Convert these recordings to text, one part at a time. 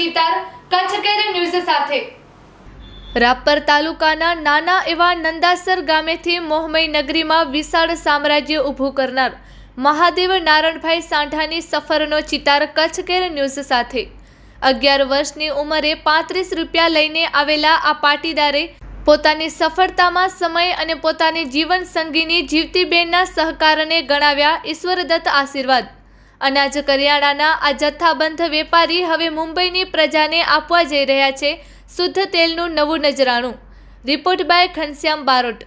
ચિતાર Kutch care news સાથે. રાપર તાલુકાના નાના એવા નંદાસર ગામેથી મોહમય નગરીમાં વિશાળ સામ્રાજ્ય ઊભું કરનાર મહાદેવ નારણભાઈ સાંઢાની સફરનો ચિતાર કચ્છ કેર ન્યૂઝ સાથે. અગિયાર વર્ષની ઉંમરે પાંત્રીસ રૂપિયા લઈને આવેલા આ પાટીદારે પોતાની સફળતામાં સમય અને પોતાની જીવન સંગીની જીવતીબેનના સહકારને ગણાવ્યા ઈશ્વરદત્ત આશીર્વાદ. અનાજ કરિયાણાના આ જથ્થાબંધ વેપારી હવે મુંબઈની પ્રજાને આપવા જઈ રહ્યા છે. શુદ્ધ તેલનું નવું નજરાણું. Report by Ghanshyam Barot.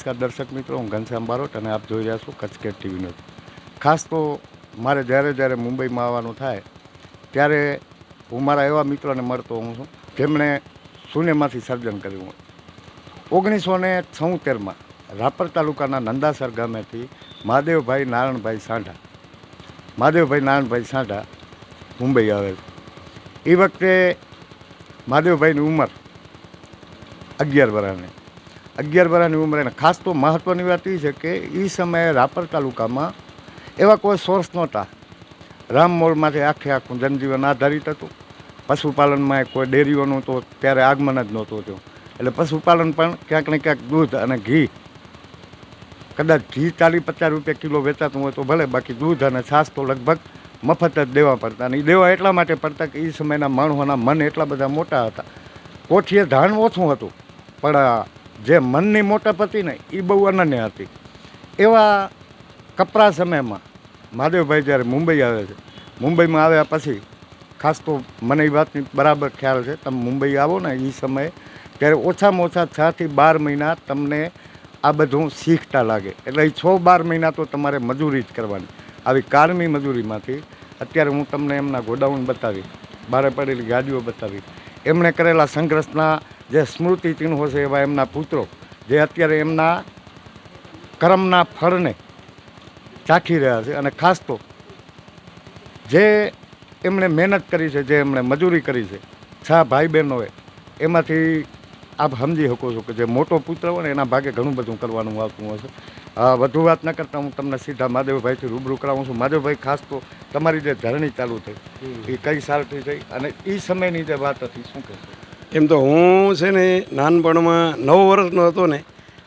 નમસ્કાર દર્શક મિત્રો, હું ઘનશ્યામ બારોટ અને આપ જોઈ રહ્યા છો કચકેટ ટીવી ન્યૂઝ. ખાસ તો મારે જ્યારે જ્યારે મુંબઈમાં આવવાનું થાય, ત્યારે હું મારા એવા મિત્રોને મળતો હું છું, જેમણે શૂન્યમાંથી સર્જન કર્યું હોય. ઓગણીસો ને છોતેરમાં રાપર તાલુકાના નંદાસર ગામેથી મહાદેવભાઈ નારાયણભાઈ સાંઢા, મહાદેવભાઈ નારાયણભાઈ સાંઢા મુંબઈ આવેલ. એ વખતે મહાદેવભાઈની ઉંમર અગિયાર વર્ષની અગિયાર વર્ષની ઉંમરે. ખાસ તો મહત્ત્વની વાત એ છે કે એ સમયે રાપર તાલુકામાં એવા કોઈ સોર્સ નહોતા. રામમોળમાંથી આખે આખું જનજીવન આધારિત હતું. પશુપાલનમાં કોઈ ડેરીઓનું તો ત્યારે આગમન જ નહોતું થયું. એટલે પશુપાલન પણ ક્યાંક ને ક્યાંક દૂધ અને ઘી, કદાચ ઘી ચાલીસ પચાસ રૂપિયા કિલો વેચાતું હોય તો ભલે, બાકી દૂધ અને છાશ તો લગભગ મફત જ દેવા પડતા. અને એ દેવા એટલા માટે પડતા કે એ સમયના માણસોના મન એટલા બધા મોટા હતા. કોઠીએ ધાન ઓછું હતું, પણ જે મનની મોટપ હતી ને એ બહુ અનન્ય હતી. એવા કપરા સમયમાં મહાદેવભાઈ જ્યારે મુંબઈ આવે છે, મુંબઈમાં આવ્યા પછી ખાસ તો મને એ વાતની બરાબર ખ્યાલ છે, તમે મુંબઈ આવો ને એ સમયે, ત્યારે ઓછામાં ઓછા છથી બાર મહિના તમને આ બધું શીખતા લાગે. એટલે એ છ બાર મહિના તો તમારે મજૂરી જ કરવાની. આવી કારમી મજૂરીમાંથી અત્યારે હું તમને એમના ગોડાઉન બતાવી બહાર પડેલી ગાડીઓ બતાવી એમણે કરેલા સંઘર્ષના જે સ્મૃતિ ચિહ્નો છે એવા એમના પુત્રો જે અત્યારે એમના કર્મના ફળને ચાખી રહ્યા છે. અને ખાસ તો જે એમણે મહેનત કરી છે જે એમણે મજૂરી કરી છે છ ભાઈ બહેનોએ એમાંથી આપ સમજી શકો છો કે જે મોટો પુત્ર હોય ને એના ભાગે ઘણું બધું કરવાનું આવતું હોય છે. હા વધુ વાત ન કરતાં હું તમને સીધા મહાદેવભાઈથી રૂબરૂ કરાવું છું. મહાદેવભાઈ ખાસ તો તમારી જે ધરણી ચાલુ થઈ એ કઈ સારથી થઈ અને એ સમયની જે વાત હતી શું કહેશો? એમ તો હું છે ને નાનપણમાં નવ વર્ષનો હતો ને,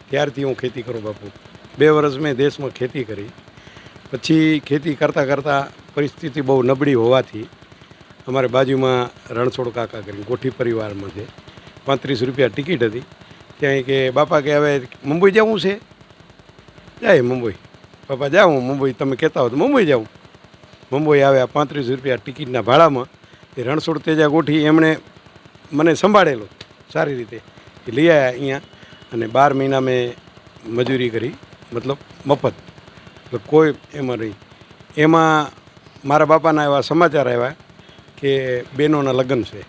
ત્યારથી હું ખેતી કરું બાપુ. બે વર્ષ મેં દેશમાં ખેતી કરી. પછી ખેતી કરતાં કરતાં પરિસ્થિતિ બહુ નબળી હોવાથી અમારે બાજુમાં રણછોડ કાકા કરીને ગોઠી પરિવારમાં છે. પાંત્રીસ રૂપિયા ટિકિટ હતી. ત્યાં કે, બાપા કે હવે મુંબઈ જવું છે? જાય મુંબઈ. બાપા, જાઉં મુંબઈ. તમે કહેતા હો તો મુંબઈ જાઉં. મુંબઈ આવ્યા પાંત્રીસ રૂપિયા ટિકિટના ભાડામાં. એ રણછોડ તેજા ગોઠી એમણે મને સંભાળેલો. સારી રીતે. લઈ આવ્યા અહીંયા અને બાર મહિના મેં મજૂરી કરી. મતલબ મફત. એટલે કોઈ એમાં નહીં. એમાં મારા બાપાના એવા સમાચાર આવ્યા કે બહેનોના લગ્ન છે.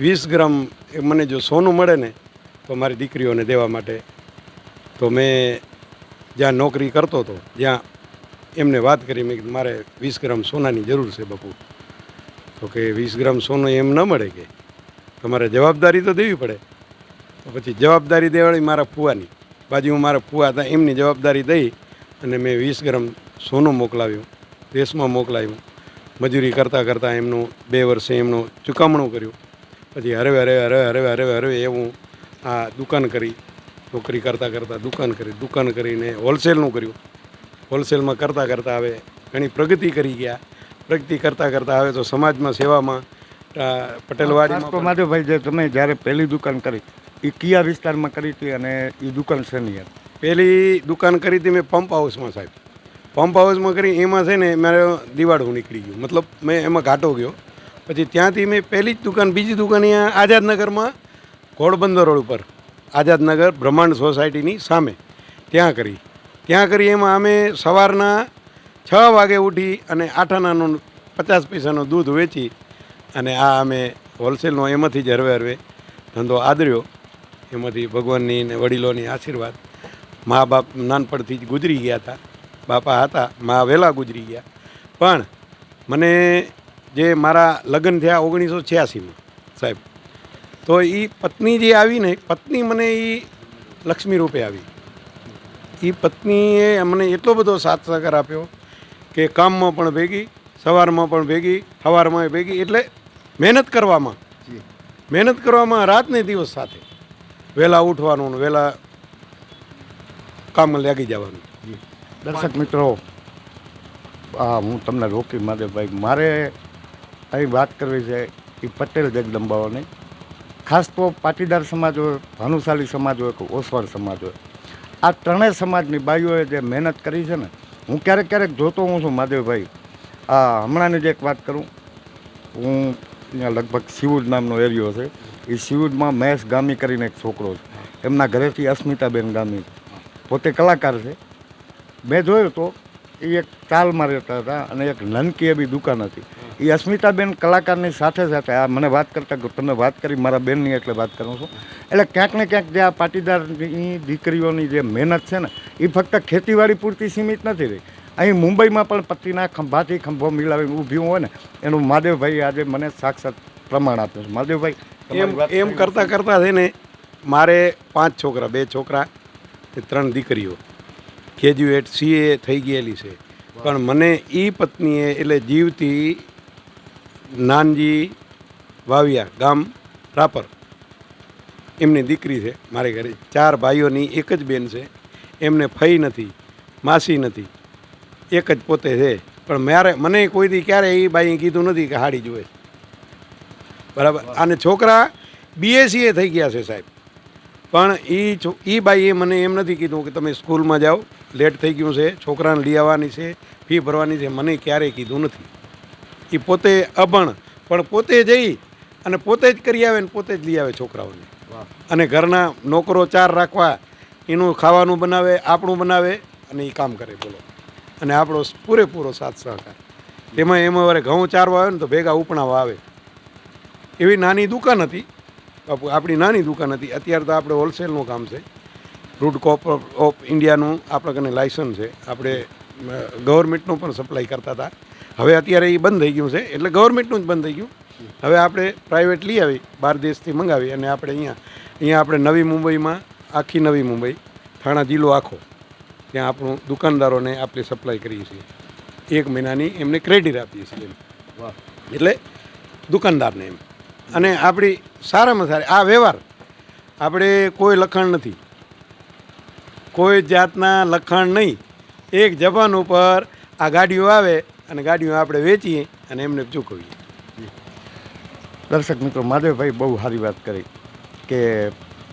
વીસ ગ્રામ એ મને જો સોનું મળે ને, તો મારી દીકરીઓને દેવા માટે. તો મેં જ્યાં નોકરી કરતો હતો જ્યાં એમને વાત કરી. મેં મારે વીસ ગ્રામ સોનાની જરૂર છે બાપુ. તો કે, વીસ ગ્રામ સોનું એમ ન મળે કે. તમારે જવાબદારી તો દેવી પડે. પછી જવાબદારી દેવાળી મારા ફુવાની. બાજુમાં મારા ફુવા હતા, એમની જવાબદારી દઈ અને મેં વીસ ગ્રામ સોનું મોકલાવ્યું. દેશમાં મોકલાવ્યું. મજૂરી કરતાં કરતાં એમનું બે વર્ષે એમનું ચુકવણું કર્યું. પછી હરવે હરવે હરવે હરવે હરવે હરવે એવું આ દુકાન કરી. નોકરી કરતાં કરતાં દુકાન કરી, દુકાન કરીને હોલસેલનું કર્યું. હોલસેલમાં કરતાં કરતાં હવે ઘણી પ્રગતિ કરી ગયા. પ્રગતિ કરતાં કરતાં હવે તો સમાજમાં, સેવામાં પણ માધવભાઈ જે તમે જ્યારે પહેલી દુકાન કરી એ કયા વિસ્તારમાં કરી હતી અને એ દુકાન શેની પહેલી દુકાન કરી હતી મેં પંપ હાઉસમાં સાહેબ. પંપ હાઉસમાં કરી એમાં છે ને મારે દિવાળું નીકળી ગયું. મતલબ મેં એમાં ઘાટો ગયો. પછી ત્યાંથી મેં પહેલી જ દુકાન બીજી દુકાન અહીંયા આઝાદનગરમાં ઘોડબંદર રોડ ઉપર આઝાદનગર બ્રહ્માંડ સોસાયટીની સામે ત્યાં કરી. ત્યાં કરી એમાં અમે સવારના છ વાગે ઉઠી અને આઠાનાનું પચાસ પૈસાનું દૂધ વેચી અને આ અમે હોલસેલનો એમાંથી જ હરવે હરવે ધંધો આદર્યો. એમાંથી ભગવાનની ને વડીલોની આશીર્વાદ. મા બાપ નાનપણથી જ ગુજરી ગયા હતા. બાપા હતા, મા વહેલા ગુજરી ગયા. પણ મને જે મારા લગ્ન થયા ઓગણીસો છ્યાસીમાં, સાહેબ, તો એ પત્ની જે આવી ને પત્ની મને એ લક્ષ્મી રૂપે આવી. એ પત્નીએ મને એટલો બધો સાથ સહકાર આપ્યો કે કામમાં પણ ભેગી, સવારમાં પણ ભેગી, સવારમાં ભેગી, એટલે મહેનત કરવામાં. મહેનત કરવામાં રાત ને દિવસ સાથે. વહેલા ઉઠવાનું ને વહેલા કામ લાગી જવાનું. દર્શક મિત્રો હા હું તમને રોકી માધવભાઈ મારે અહીં વાત કરવી છે એ પટેલ જગદંબાઓની. ખાસ તો પાટીદાર સમાજ હોય ભાનુશાલી સમાજ હોય કે ઓસવાડ સમાજ હોય. આ ત્રણેય સમાજની બાઈઓએ જે મહેનત કરી છે ને હું ક્યારેક ક્યારેક જોતો હું છું માધવભાઈ આ હમણાંની જ એક વાત કરું. હું અહીંયા લગભગ સિવુડ નામનો એરિયો છે. એ સિવુડમાં મહેશ ગામી કરીને એક છોકરો છે. એમના ઘરેથી અસ્મિતાબેન ગામી પોતે કલાકાર છે. મેં જોયું તો એ એક ચાલમાં રહેતા હતા અને એક નનકી એવી દુકાન હતી. એ અસ્મિતાબેન કલાકારની સાથે સાથે આ મને વાત કરતાં તમે વાત કરી, મારા બેનની એટલે વાત કરું છું. એટલે ક્યાંક ને ક્યાંક જે આ પાટીદારની દીકરીઓની જે મહેનત છે ને, એ ફક્ત ખેતીવાડી પૂરતી સીમિત નથી રહી. અહીં મુંબઈમાં પણ પતિના ખંભાથી ખંભો મિલાવીને ઊભી હોય ને એનું મહાદેવભાઈ આજે મને સાક્ષાત પ્રમાણ આપ્યું છે. મહાદેવભાઈ એમ એમ કરતાં કરતાં છે ને મારે પાંચ છોકરા બે છોકરા ત્રણ દીકરીઓ. ગ્રેજ્યુએટ સીએ થઈ ગયેલી છે. પણ મને એ પત્નીએ એટલે જીવતી નાનજી વાવિયા ગામ રાપર. એમની દીકરી છે મારે ઘરે. ચાર ભાઈઓની એક જ બેન છે. એમને ફઈ નથી માસી નથી. એક જ પોતે છે. પણ મારે મને કોઈ દી ક્યારે એ બાઈએ કીધું નથી કે હાડી જુએ બરાબર? અને છોકરા બીએસસીએ થઈ ગયા છે સાહેબ. પણ એ એ બાઈએ મને એમ નથી કીધું કે તમે સ્કૂલમાં જાઓ લેટ થઈ ગયું છે છોકરાને લઈ આવવાની છે ફી ભરવાની છે મને ક્યારેય કીધું નથી. એ પોતે અભણ પણ પોતે જઈ અને પોતે જ કરી આવે ને પોતે જ લઈ આવે છોકરાઓને. અને ઘરના નોકરો ચાર રાખવા એનું ખાવાનું બનાવે આપણું બનાવે અને એ કામ કરે બોલો. અને આપણો પૂરેપૂરો સાથ સહકાર. તેમાં એમાં વારે ઘઉં ચારવા આવે ને તો ભેગા ઉપણાવા આવે. એવી નાની દુકાન હતી. આપણી નાની દુકાન હતી. અત્યારે તો આપણે હોલસેલનું કામ છે. ફ્રૂટ કોપ ઓફ ઇન્ડિયાનું આપણા કને લાયસન્સ છે. આપણે ગવર્મેન્ટનું પણ સપ્લાય કરતા હતા. હવે અત્યારે એ બંધ થઈ ગયું છે. એટલે ગવર્મેન્ટનું જ બંધ થઈ ગયું. હવે આપણે પ્રાઇવેટ લઈ આવી બહાર દેશથી મંગાવી અને આપણે અહીંયા અહીંયા આપણે નવી મુંબઈમાં, આખી નવી મુંબઈ, થાણા જિલ્લો આખો. ત્યાં આપણું દુકાનદારોને આપણે સપ્લાય કરીએ છીએ. એક મહિનાની એમને ક્રેડિટ આપીએ છીએ એમ. વાહ. એટલે દુકાનદારને એમ. અને આપણી સારામાં સારી આ વ્યવહાર આપણે કોઈ લખાણ નથી. કોઈ જાતના લખાણ નહીં. એક જબાન ઉપર આ ગાડીઓ આવે અને ગાડીઓ આપણે વેચીએ અને એમને ચૂકવીએ. દર્શક મિત્રો માધવભાઈ બહુ સારી વાત કરી કે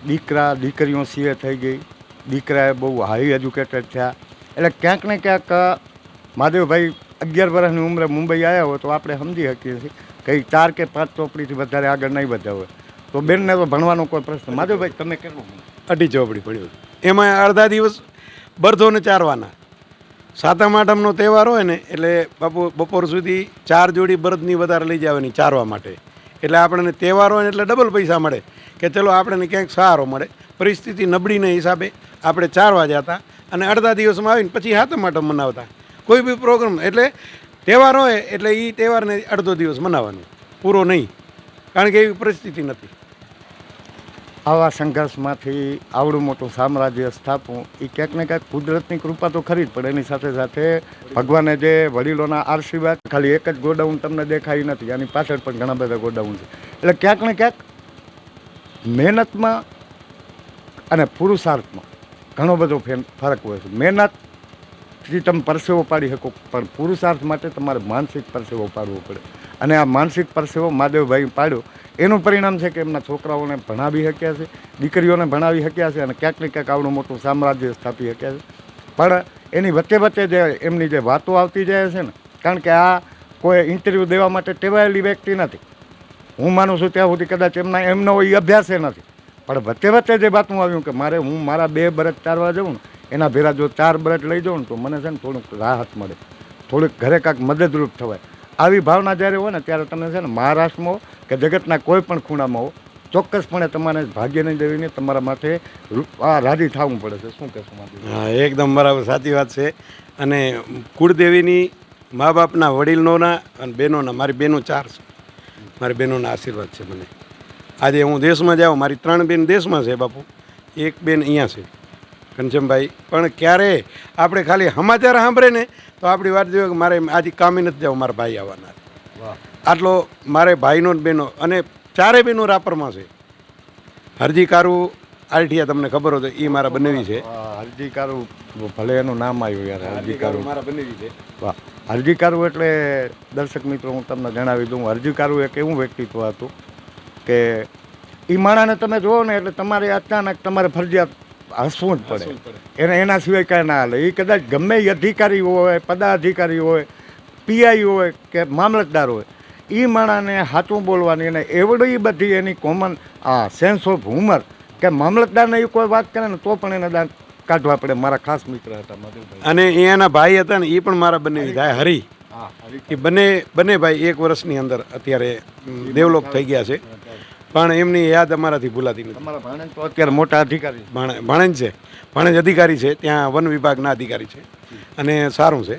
દીકરા દીકરીઓ સીએ થઈ ગઈ. દીકરાએ બહુ હાઈ એજ્યુકેટેડ થયા. એટલે ક્યાંક ને ક્યાંક માધવભાઈ અગિયાર વર્ષની ઉંમરે મુંબઈ આવ્યા હોય તો આપણે સમજી શકીએ છીએ. કંઈ ચાર કે પાંચ ચોપડીથી વધારે આગળ નહીં વધ્યા હોય. તો બેનને તો ભણવાનો કોઈ પ્રશ્ન. માધવભાઈ તમે કેટલું અઢી ચોપડી પડ્યું એમાં અડધા દિવસ બરધોને ચારવાના. સાતમ, આઠમનો તહેવાર હોય ને, એટલે બાપુ બપોર સુધી ચાર જોડી બળદની વધારે લઈ જવાની ચારવા માટે. એટલે આપણને તહેવાર હોય ને એટલે ડબલ પૈસા મળે. કે ચલો આપણને ક્યાંક સહારો મળે. પરિસ્થિતિ નબળીને હિસાબે આપણે ચારવા જતા અને અડધા દિવસમાં આવીને પછી હાથમ માટે મનાવતા. કોઈ બી પ્રોગ્રામ એટલે તહેવાર હોય, એટલે એ તહેવારને અડધો દિવસ મનાવવાનો. પૂરો નહીં, કારણ કે એવી પરિસ્થિતિ નથી. આવા સંઘર્ષમાંથી આવડું મોટું સામ્રાજ્ય સ્થાપવું એ ક્યાંક ને ક્યાંક કુદરતની કૃપા તો ખરી જ, પણ એની સાથે સાથે ભગવાને જે વડીલોના આશીર્વાદ, ખાલી એક જ ગોડાઉન તમને દેખાય નથી, આની પાછળ પણ ઘણા બધા ગોડાઉન છે. એટલે ક્યાંક ને ક્યાંક મહેનતમાં અને પુરુષાર્થમાં ઘણો બધો ફેર ફરક હોય છે. મહેનતથી તમે પરસેવો પાડી શકો, પણ પુરુષાર્થ માટે તમારે માનસિક પરસેવો પાડવો પડે. અને આ માનસિક પરસેવો માદેવભાઈ પાડ્યો, એનું પરિણામ છે કે એમના છોકરાઓને ભણાવી શક્યા છે, દીકરીઓને ભણાવી શક્યા છે અને ક્યાંક ને ક્યાંક આવડું મોટું સામ્રાજ્ય સ્થાપી શક્યા છે. પણ એની વચ્ચે વચ્ચે જે એમની જે વાતો આવતી જાય છે ને, કારણ કે આ કોઈ ઇન્ટરવ્યૂ દેવા માટે ટેવાયેલી વ્યક્તિ નથી. હું માનું છું ત્યાં સુધી કદાચ એમના, એમનો એ અભ્યાસે નથી. પણ વચ્ચે વચ્ચે જે વાતનું આવ્યું કે મારે હું મારા બે બરત ચારવા જાઉં એના ભેરા જો ચાર બરત લઈ જાઉં તો મને છે ને થોડુંક રાહત મળે. થોડીક ઘરે કાંઈક મદદરૂપ થવાય. આવી ભાવના જ્યારે હોય ને, ત્યારે તમે છે ને મહારાષ્ટ્રમાં કે જગતના કોઈ પણ ખૂણામાં હો, ચોક્કસપણે તમારે ભાગ્યની દેવીને તમારા માટે રાજી થવું પડે છે. શું કહેશું હા, એકદમ બરાબર, સાચી વાત છે. અને કુળદેવીની મા બાપના વડીલોના અને બહેનોના, મારી બહેનો ચાર છે. મારી બહેનોના આશીર્વાદ છે મને. આજે હું દેશમાં જાઉં મારી ત્રણ બેન દેશમાં છે બાપુ. એક બેન અહીંયા છે ઘનશ્યામભાઈ. પણ ક્યારે આપણે ખાલી સમાચાર સાંભળે ને તો આપણી વાત જોઈએ કે મારે આજે કામે નથી જવું મારા ભાઈ આવવાના. આટલો મારે ભાઈનો જ બહેનો અને ચારે બહેનો રાપરમાં છે. હરજી કારુ આરઠિયા તમને ખબર હોય તો એ મારા બનેવી છે. હરજી કારુ ભલે એનું નામ આવ્યું યાર હરજીકારું મારા બનેવી છે. વાહ. હરજી કારુ એટલે દર્શક મિત્રો હું તમને જણાવી દઉં હરજી કારુ એક એવું વ્યક્તિત્વ હતું કે એ માણાને તમે જુઓ ને એટલે તમારે અચાનક તમારે ફરજિયાત હસવું જ પડે. એને એના સિવાય કાંઈ ના હાલે. એ કદાચ ગમે એ અધિકારી હોય પદાધિકારી હોય પીઆઈ હોય કે મામલતદાર હોય એ માણાને સાચું બોલવાની અને એવડી બધી એની કોમન આ સેન્સ ઓફ હ્યુમર કે મામલતદારને એ કોઈ વાત કરે ને તો પણ એને દાંત કાઢવા પડે. મારા ખાસ મિત્ર હતા મધુભાઈ. અને એના ભાઈ હતા ને એ પણ મારા બંને ભાઈ હરી. એ બંને બંને ભાઈ એક વર્ષની અંદર અત્યારે દેવલોક થઈ ગયા છે. પણ એમની યાદ અમારાથી ભૂલાતી નથી. તમારા ભાણેજ તો અત્યારે મોટા અધિકારી ભણેજ ભાણેજ છે. ભાણેજ અધિકારી છે. ત્યાં વન વિભાગના અધિકારી છે. અને સારું છે.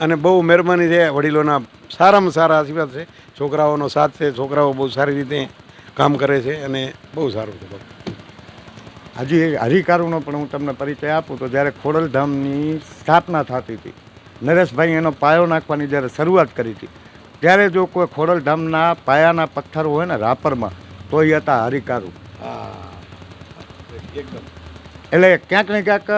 અને બહુ મહેરબાની છે વડીલોના સારામાં સારા આશીર્વાદ છે. છોકરાઓનો સાથ છે. છોકરાઓ બહુ સારી રીતે કામ કરે છે અને બહુ સારું છે. હજી હરિકારોનો પણ હું તમને પરિચય આપું તો જ્યારે ખોડલધામની સ્થાપના થતી હતી નરેશભાઈ એનો પાયો નાખવાની જ્યારે શરૂઆત કરી હતી ત્યારે જો કોઈ ખોડલધામના પાયાના પથ્થરો હોય ને રાપરમાં એ હતા હરિકારુ. એટલે ક્યાંક ને ક્યાંક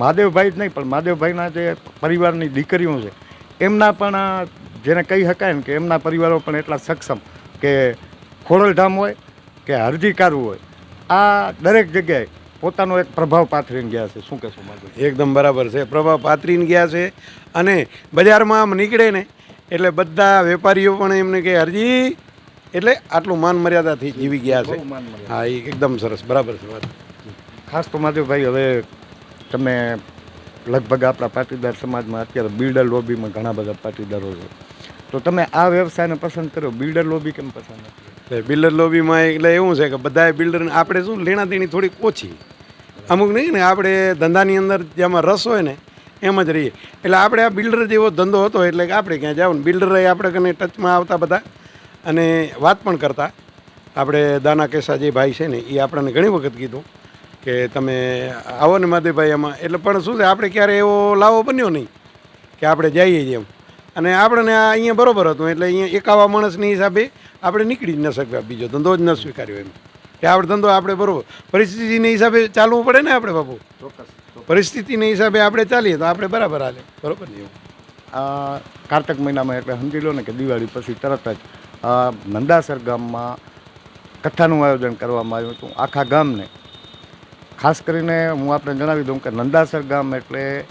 મહાદેવભાઈ જ નહીં, પણ મહાદેવભાઈના જે પરિવારની દીકરીઓ છે, એમના પણ, જેને કહી શકાય ને કે એમના પરિવારો પણ એટલા સક્ષમ કે ખોડલધામ હોય કે હરજીકારું હોય, આ દરેક જગ્યાએ પોતાનો એક પ્રભાવ પાથરીને ગયા છે. શું કહેશો માધવ એકદમ બરાબર છે. પ્રભાવ પાથરીને ગયા છે અને બજારમાં આમ નીકળે ને, એટલે બધા વેપારીઓ પણ એમને કે હરજી એટલે આટલું માન મર્યાદાથી જીવી ગયા છે. હા એ એકદમ સરસ. બરાબર છે વાત. ખાસ તો માધવભાઈ હવે તમે લગભગ આપણા પાટીદાર સમાજમાં અત્યારે બિલ્ડર લોબીમાં ઘણા બધા પાટીદારો છે. તો તમે આ વ્યવસાયને પસંદ કર્યો? બિલ્ડર લોબી કેમ પસંદ એટલે બિલ્ડર લોબીમાં એટલે એવું છે કે બધાએ બિલ્ડરને આપણે શું લેણા દેણી થોડીક ઓછી. અમુક નહીં ને આપણે ધંધાની અંદર જેમાં રસ હોય ને એમ જ રહીએ. એટલે આપણે આ બિલ્ડર જેવો ધંધો હતો એટલે કે આપણે ક્યાં જાવ ને બિલ્ડર આપણે કને ટચમાં આવતા બધા અને વાત પણ કરતા. આપણે દાના કેસા જે ભાઈ છે ને એ આપણને ઘણી વખત કીધું કે તમે આવો ને માધેભાઈ એમાં એટલે પણ શું છે આપણે ક્યારે એવો લાવો બન્યો નહીં કે આપણે જઈએ જ એમ. અને આપણને આ અહીંયા બરોબર હતું એટલે અહીંયા એકાવા માણસની હિસાબે આપણે નીકળી જ ન શક્યા બીજો ધંધો જ ન સ્વીકાર્યો એમ. કે આપણે ધંધો આપણે બરોબર. પરિસ્થિતિને હિસાબે ચાલવું પડે ને આપણે બાપુ. ચોક્કસ. પરિસ્થિતિની હિસાબે આપણે ચાલીએ તો આપણે બરાબર હાલે. બરોબર ને એવું? આ કારતક મહિનામાં એટલે સમજી લો ને કે દિવાળી પછી તરત જ નંદાસર ગામમાં કથાનું આયોજન કરવામાં આવ્યું હતું આખા ગામને. ખાસ કરીને હું આપણે જણાવી દઉં કે નંદાસર ગામ એટલે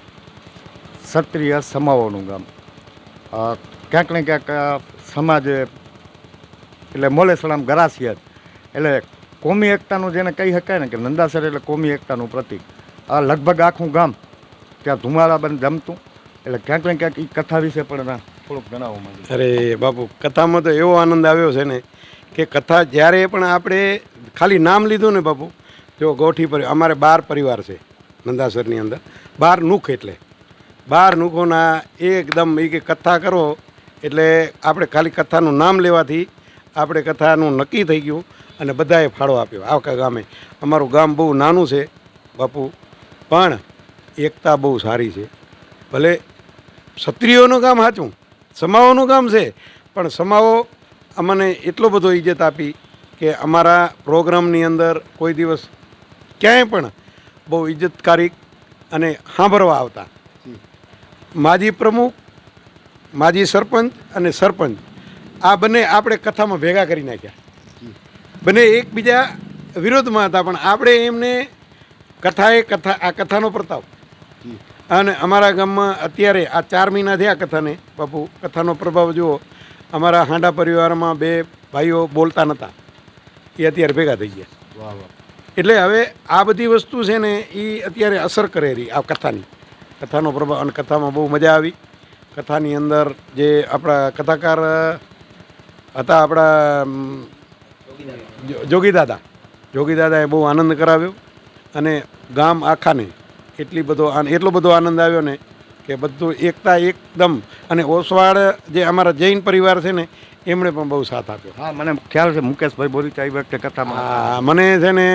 ક્ષત્રિય સમાઓનું ગામ. ક્યાંક ને ક્યાંક સમાજે એટલે મોલેસલામ ગરાસિયા એટલે કોમી એકતાનું જેને કહી શકાય ને કે નંદાસર એટલે કોમી એકતાનું પ્રતિક. આ લગભગ આખું ગામ ત્યાં ધુમાડા બંધ જમતું. એટલે ક્યાંક ને ક્યાંક એ કથા વિશે પણ થોડુંક જણાવો માંગુ અરે બાપુ, કથામાં તો એવો આનંદ આવ્યો છે ને કે કથા જ્યારે પણ આપણે ખાલી નામ લીધું ને બાપુ જો ગોઠી પરિવાર, અમારે બાર પરિવાર છે નંદાસરની અંદર. બાર નુખ એટલે. બાર નુખોના એકદમ એ કે કથા કરો, એટલે આપણે ખાલી કથાનું નામ લેવાથી આપણે કથાનું નક્કી થઈ ગયું અને બધાએ ફાળો આપ્યો. આખા ગામે. અમારું ગામ બહુ નાનું છે બાપુ, પણ એકતા બહુ સારી છે. ભલે ક્ષત્રિયોનું ગામ સાચું સમાઓનું કામ છે, પણ સમાવો અમને એટલો બધો ઇજ્જત આપી કે અમારા પ્રોગ્રામની અંદર કોઈ દિવસ ક્યાંય પણ બહુ ઇજ્જતકારી અને સાંભળવા આવતા. માજી પ્રમુખ, માજી સરપંચ અને સરપંચ, આ બંને આપણે કથામાં ભેગા કરી નાખ્યા. બંને એકબીજા વિરોધમાં હતા, પણ આપણે એમને કથાએ કથા, આ કથાનો પ્રતાપ અને અમારા ગામમાં અત્યારે આ ચાર મહિના થયા કથાને. બાપુ કથાનો પ્રભાવ જુઓ. અમારા હાંડા પરિવારમાં બે ભાઈઓ બોલતા નહોતા એ અત્યારે ભેગા થઈ ગયા. વાહ વાહ. એટલે હવે આ બધી વસ્તુ છે ને એ અત્યારે અસર કરે રહી આ કથાની. કથાનો પ્રભાવ અને કથામાં બહુ મજા આવી. કથાની અંદર જે આપણા કથાકાર હતા આપણા જોગીદાદા જોગીદાદાએ જોગી દાદા. જોગી દાદાએ બહુ આનંદ કરાવ્યો. અને ગામ આખાને એટલી બધો આન- એટલો બધો આનંદ આવ્યો ને કે બધું એકતા એકદમ અને ઓસવાળ જે અમારા જૈન પરિવાર છે ને એમણે પણ બહુ સાથ આપ્યો. હા મને ખ્યાલ છે મુકેશભાઈ બોરીચા એ વખતે કથામાં. હા મને છે ને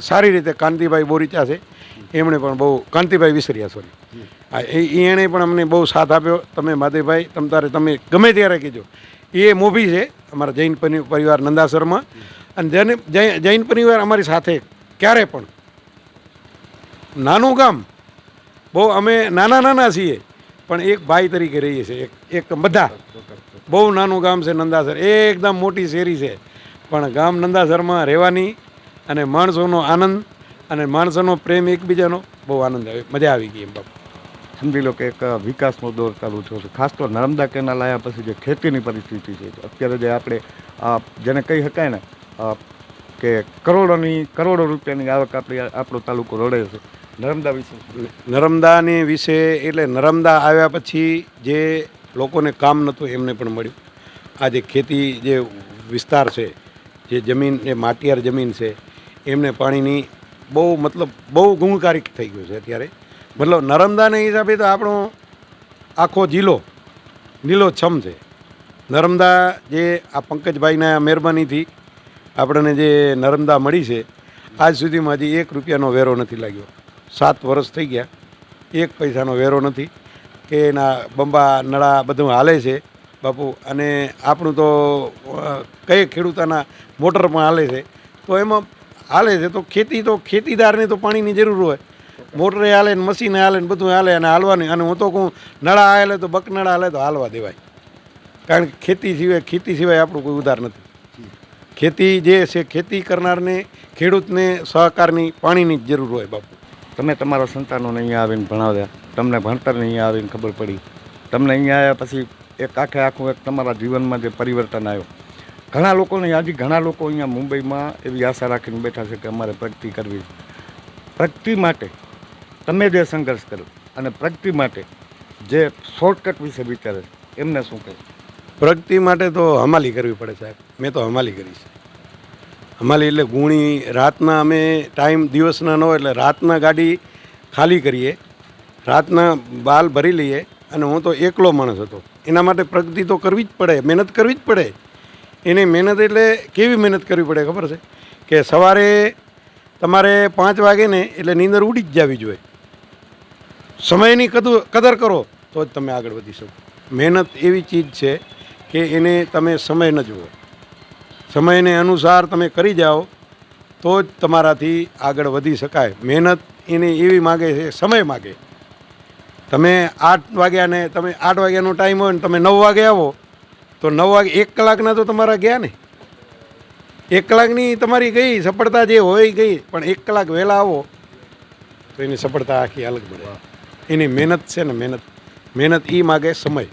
સારી રીતે કાંતિભાઈ બોરીચા છે એમણે પણ બહુ કાંતિભાઈ વિસર્યા સોરી હા એ એણે પણ અમને બહુ સાથ આપ્યો. તમે માધેભાઈ તમ તારે તમે ગમે ત્યારે કીધો એ મૂવી છે અમારા જૈન પરિવાર નંદાસરમાં અને જૈન જૈન પરિવાર અમારી સાથે ક્યારે પણ નાનું ગામ. બહુ અમે નાના નાના છીએ, પણ એક ભાઈ તરીકે રહીએ છીએ, એક એક બધા. બહુ નાનું ગામ છે નંદાસર, એકદમ મોટી શેરી છે. પણ ગામ નંદાસરમાં રહેવાની અને માણસોનો આનંદ અને માણસોનો પ્રેમ એકબીજાનો બહુ આનંદ આવે, મજા આવી ગઈ એમ બાપુ. સમજી લો કે એક વિકાસનો દોર ચાલુ થયો છે. ખાસ તો નર્મદા કેનાલ આવ્યા પછી જે ખેતીની પરિસ્થિતિ છે, અત્યારે જે આપણે જેને કહી શકાય ને કે કરોડોની, કરોડો રૂપિયાની આવક આપણી, આપણો તાલુકો રડે છે. નર્મદા વિશે. નર્મદાને વિશે એટલે નર્મદા આવ્યા પછી જે લોકોને કામ નહોતું એમને પણ મળ્યું. આ જે ખેતી જે વિસ્તાર છે, જે જમીન, એ માટિયાર જમીન છે, એમને પાણીની બહુ મતલબ બહુ ગુણકારી થઈ ગયું છે અત્યારે. મતલબ નર્મદાને હિસાબે તો આપણો આખો જિલ્લો લીલોછમ છે. નર્મદા જે આ પંકજભાઈના મહેરબાનીથી આપણને જે નર્મદા મળી છે, આજ સુધીમાં હજી એક રૂપિયાનો વેરો નથી લાગ્યો. સાત વર્ષ થઈ ગયા. એક પૈસાનો વેરો નથી કે એના બંબા, નળા બધું હાલે છે બાપુ. અને આપણું તો કઈ ખેડૂતોના મોટર પણ હાલે છે. તો એમાં હાલે છે તો ખેતી તો, ખેતીદારને તો પાણીની જરૂર હોય. મોટરે હાલે ને મશીને હાલે ને બધું હાલે અને હાલવાની. અને હું તો કહું, નળા હાલે તો બક નળા હાલે તો હાલવા દેવાય. કારણ કે ખેતી સિવાય ખેતી સિવાય આપણું કોઈ ઉધાર નથી. ખેતી જે છે, ખેતી કરનારને, ખેડૂતને સહકારની પાણીની જ જરૂર હોય બાપુ. તમે તમારા સંતાનોને અહીંયા આવીને ભણાવ્યા. તમને ભણતરને અહીંયા આવીને ખબર પડી. તમને અહીંયા આવ્યા પછી એક આખે આખું એક તમારા જીવનમાં જે પરિવર્તન આવ્યો. ઘણા લોકોને હજી ઘણા લોકો અહીંયા મુંબઈમાં એવી આશા રાખીને બેઠા છે કે અમારે પ્રગતિ કરવી છે. પ્રગતિ માટે તમે જે સંઘર્ષ કર્યો અને પ્રગતિ માટે જે શોર્ટકટ વિશે વિચારે એમને શું કહે પ્રગતિ માટે તો હમાલી કરવી પડે સાહેબ. મેં તો હમાલી કરી છે. હમાલી એટલે ગુણી, રાતના અમે ટાઈમ દિવસના ન હોય એટલે રાતના ગાડી ખાલી કરીએ. રાતના બાલ ભરી લઈએ અને હું તો એકલો માણસ હતો. એના માટે પ્રગતિ તો કરવી જ પડે, મહેનત કરવી જ પડે. એની મહેનત એટલે કેવી મહેનત કરવી પડે ખબર છે? કે સવારે તમારે પાંચ વાગે ને એટલે નીંદર ઉડી જ જવી જોઈએ. સમયની કદર કદર કરો, તો જ તમે આગળ વધી શકો. મહેનત એવી ચીજ છે કે એને તમે સમય ન જુઓ. સમયને અનુસાર તમે કરી જાઓ, તો જ તમારાથી આગળ વધી શકાય. મહેનત એને એવી માગે છે, સમય માગે. તમે આઠ વાગ્યાને, તમે આઠ વાગ્યાનો ટાઈમ હોય ને તમે નવ વાગે આવો, તો નવ વાગે, એક કલાકના તો તમારા ગયા ને એક કલાકની તમારી ગઈ, સફળતા જે હોય ગઈ, પણ એક કલાક વહેલા આવો, તો એની સફળતા આખી અલગ મળે એની મહેનત છે ને મહેનત. મહેનત એ માગે સમય.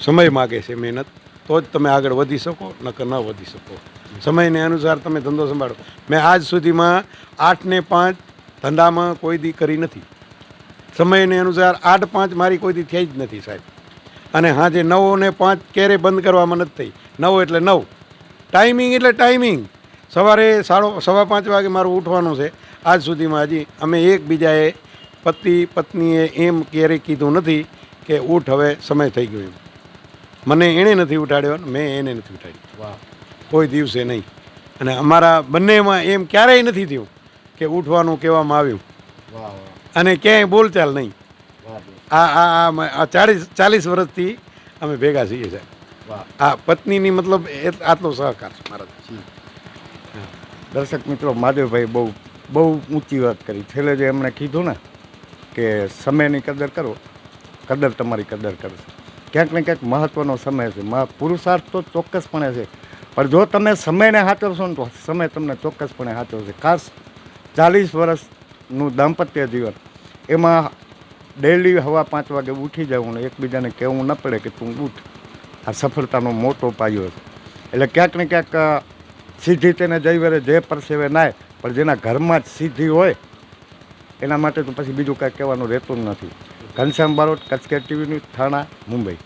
સમય માગે છે મહેનત. તો જ તમે આગળ વધી શકો, નકર ન વધી શકો. સમયને અનુસાર તમે ધંધો સંભાળો. મેં આજ સુધીમાં આઠ ને પાંચ ધંધામાં કોઈ દી કરી નથી. સમયને અનુસાર આઠ પાંચ મારી કોઈ દી થઈ જ નથી સાહેબ. અને હાજે નવ ને પાંચ ક્યારે બંધ કરવામાં નથી થઈ? નવ એટલે નવ. ટાઈમિંગ એટલે ટાઈમિંગ. સવારે સાડો, સવા પાંચ વાગે મારું ઉઠવાનું છે. આજ સુધીમાં હજી અમે એકબીજાએ પતિ, પત્નીએ એમ ક્યારેય કીધું નથી કે ઉઠ, હવે સમય થઈ ગયો એમ. મને એણે નથી ઉઠાડ્યો મેં એને નથી ઉઠાડ્યો. વાહ. કોઈ દિવસે નહીં. અને અમારા બંનેમાં એમ ક્યારેય નથી થયું કે ઉઠવાનું કહેવામાં આવ્યું. અને ક્યાંય બોલચાલ નહીં. આ આ આ ચાલીસ ચાલીસ વર્ષથી અમે ભેગા છીએ સાહેબ. વાહ. આ પત્નીની મતલબ એ આટલો સહકાર છે મારા દર્શક મિત્રો માધવભાઈ બહુ બહુ ઊંચી વાત કરી. છેલ્લે જે એમણે કીધું ને કે સમયની કદર કરો કદર તમારી કદર કરશે. ક્યાંક ને ક્યાંક મહત્ત્વનો સમય છે. પુરુષાર્થ તો ચોક્કસપણે છે. પણ જો તમે સમયને સાચવશો ને તો સમય તમને ચોક્કસપણે સાચવશે ખાસ ચાલીસ વર્ષનું દાંપત્ય જીવન, એમાં ડેલી હવા પાંચ વાગે ઉઠી જવું ને એકબીજાને કહેવું ન પડે કે તું ઉઠ. આ સફળતાનો મોટો પાયો છે. એટલે ક્યાંક ને ક્યાંક સીધી તેને જઈ વરે જે પરસેવે નાય, પણ જેના ઘરમાં જ સિદ્ધિ હોય, એના માટે તો પછી બીજું કાંઈ કહેવાનું રહેતું જ નથી. ઘનશ્યામ બારોટ કચકેર ટીવી ન્યૂઝ થાણા મુંબઈ